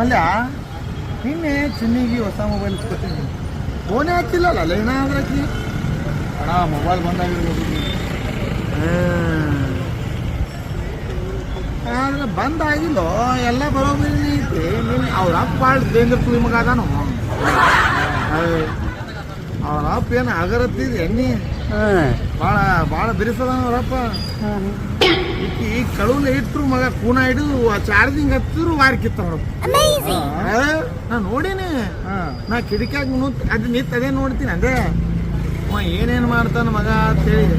ಮಲ್ಯ ನಿನ್ನೆ ಚಿನ್ನಿಗೆ ಹೊಸ ಮೊಬೈಲ್ ಇಸ್ಕೊತೀನಿ ಫೋನೇ ಹಚ್ಚಿಲ್ಲಲ್ಲ ಲೈನ ಆದ್ರಕಿ ಅಣ್ಣ ಮೊಬೈಲ್ ಬಂದಾಗಿರ್ಬೋದು. ಆದ್ರೆ ಬಂದಾಗಿಲ್ಲೋ ಎಲ್ಲ ಬರೋಬ್ಬರಿ ಐತಿ. ನಿನ್ನ ಅವ್ರ ಅಪ್ಪ ಭಾಳ ಡೇಂಜರ್ ತುಳಿ ಮಗ ಅದಾನು. ಅವ್ರ ಅಪ್ಪ ಏನು ಅಗರತ್ತಿದ್ ಎಣ್ಣೆ? ಭಾಳ ಭಾಳ ಬಿರಿಸದ ಅವ್ರಪ್ಪ ಈಕಿ ಕಳುಲ ಇಟ್ರು ಮಗ ಕೂನ ಹಿಡಿದು ಚಾರ್ಜಿಂಗ್ ಹತ್ತಿದ್ರು ವಾರ್ ಕಿತ್ತ ನಾ ನೋಡೀನಿ. ನಾ ಕಿಟಕಿಯಾಗ ನೋ ಅದು ನಿಂತು ಅದೇ ನೋಡ್ತೀನಿ ಅದೇ. ಅವ ಏನೇನು ಮಾಡ್ತಾನ ಮಗ ಅಂತೇಳಿ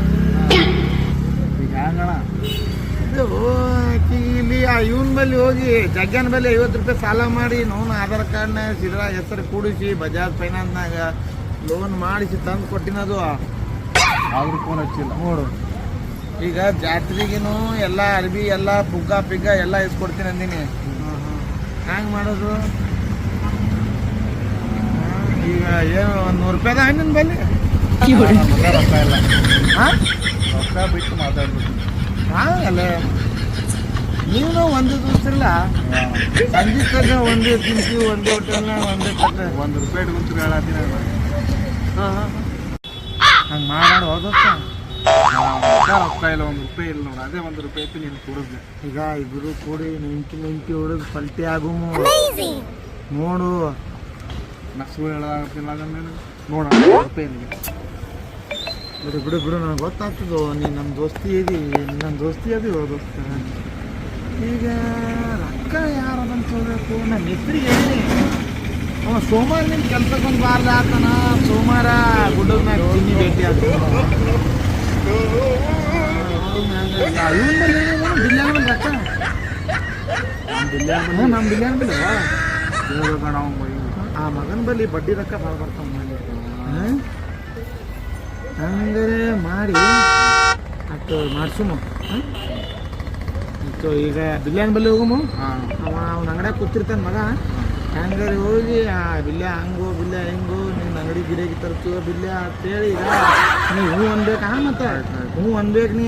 ಈಗ ಹ್ಯಾಂಗಣ ಇದು ಆಕಿ ಇಲ್ಲಿ ಆ ಇವನ್ ಬಲ್ಲಿ ಹೋಗಿ ಜಗ್ಗನ ಬಲ್ಲಿ ಐವತ್ತು ರೂಪಾಯಿ ಸಾಲ ಮಾಡಿ ನೋನ್ ಆಧಾರ್ ಕಾರ್ಡ್ನ ಸಿದ್ರ ಹೆಸರು ಕೂಡಿಸಿ ಬಜಾಜ್ ಫೈನಾನ್ಸ್ನಾಗ ಲೋನ್ ಮಾಡಿಸಿ ತಂದು ಕೊಟ್ಟಿನದು. ಆದ್ರೂ ಫೋನ್ ಹಚ್ಚಿಲ್ಲ. ನೋಡು. ಈಗ ಜಾತ್ರೆಗಿನೂ ಎಲ್ಲ ಅರ್ಬಿ ಎಲ್ಲ ಪುಗ್ಗ ಪಿಗ್ಗ ಎಲ್ಲ ಇಸ್ಕೊಡ್ತೀನಿ ಅಂದಿನಿ. ಹ್ಯಾಂಗ ಮಾಡೋದು? ಈಗ ಏನು ಒಂದು ನೂರು ರೂಪಾಯಿದ ಹಣ್ಣಿನ ಬಲ್ಲಿ? ರೊಕ್ಕ ಇಲ್ಲ ಹಾಂ ರೊಕ್ಕ ಬಿಟ್ಟು ಮಾತಾಡ್ಬೇಕು ಅಲ್ಲ. ನೀವು ಒಂದು ದಿವಸ ಸಂಜೆ ಒಂದೇ ತಿನ್ಸಿ ಒಂದೇ ಹೋಟೆಲ್ನ ಒಂದೇ ಒಂದು ರೂಪಾಯಿ ಇಟ್ಕೊಂತೀರಿ ಹೇಳತ್ತೀನಿ ಹಂಗೆ ಮಾಡೋದು ಹೋದತ್ತ ರೊಕ್ಕ ಇಲ್ಲ ಒಂದು ರೂಪಾಯಿ ಇಲ್ಲ ನೋಡ. ಅದೇ ಒಂದು ರೂಪಾಯಿ ಇತ್ತು ನೀನು ಕೊಡಿದ್ದೆ ಈಗ ಇಬ್ರು ಕೂಡಿ ನಿಂಕಿ ನೆಂಟಿ ಹೊಡೆದು ಪಲ್ಟಿ ಆಗುಮು. ನೋಡು. ನಾ ಸುಳ್ಳು ಹೇಳಾಗತ್ತಿಲ್ಲ ಅದನ್ನೇನು ನೋಡ ರೂಪಾಯಿ ಇಲ್ಲ ಬಿಡು ಬಿಡು ಬಿಡು ನನಗೆ ಗೊತ್ತಾಗ್ತದೋ? ನೀನು ನಮ್ಮ ದೋಸ್ತಿ ಇದಿ ನನ್ನ ದೋಸ್ತಿ ಅದಿ ಓ ದೋಸ್ತ? ಈಗ ರೊಕ್ಕ ಯಾರದಂತ ಹೇಳಬೇಕು ನನ್ನ ಹೆಸರಿಗೆ ಹೇಳಿ. ಅವ ಸೋಮವಾರ ನಿನ್ನ ಕೆಲಸಕ್ಕೊಂದು ಬಾರ್ದ ಆತನ? ಸೋಮವಾರ ಗುಡ್ಡದ ಮ್ಯಾಗ ಭೇಟಿ ಆಗ್ತದೆ ನಮ್ಮ ಬಿಲ್ಯಾನ ಬಲ್ಲಿ ಹೇಳ್ಬೇಕು ನಾವು ಆ ಮಗನ ಬಲ್ಲಿ ಬಡ್ಡಿ ರೊಕ್ಕ ಭಾಳ ಬರ್ತಾವ? ಹಂಗಾರೆ ಮಾಡಿ ಅಟ್ಟು ಮಾಡ್ಸುಮ ಮತ್ತು ಈಗ ಬಿಲ್ಯಾನ್ ಬಲ್ಲಿ ಹೋಗುಮು ಅವ ಅವ್ನ ಅಂಗಡ್ಯಾಗ ಕೂತಿರ್ತಾನೆ ಮಗ ಹಂಗಾರೆ ಹೋಗಿ ಆ ಬಿಲ್ಯ ಹಂಗೋ ಬಿಲ್ಯ ಹೆಂಗೋ ಅಂಗಡಿ ಗಿಡಗಿ ತರ್ತೀವ ಬಿಲ್ಲೆ ಅಂತೇಳಿ ಈಗ ನೀ ಹ್ಞೂ ಅನ್ಬೇಕಾ ಮತ್ತೆ? ಹೂ ಅನ್ಬೇಕು ನೀ.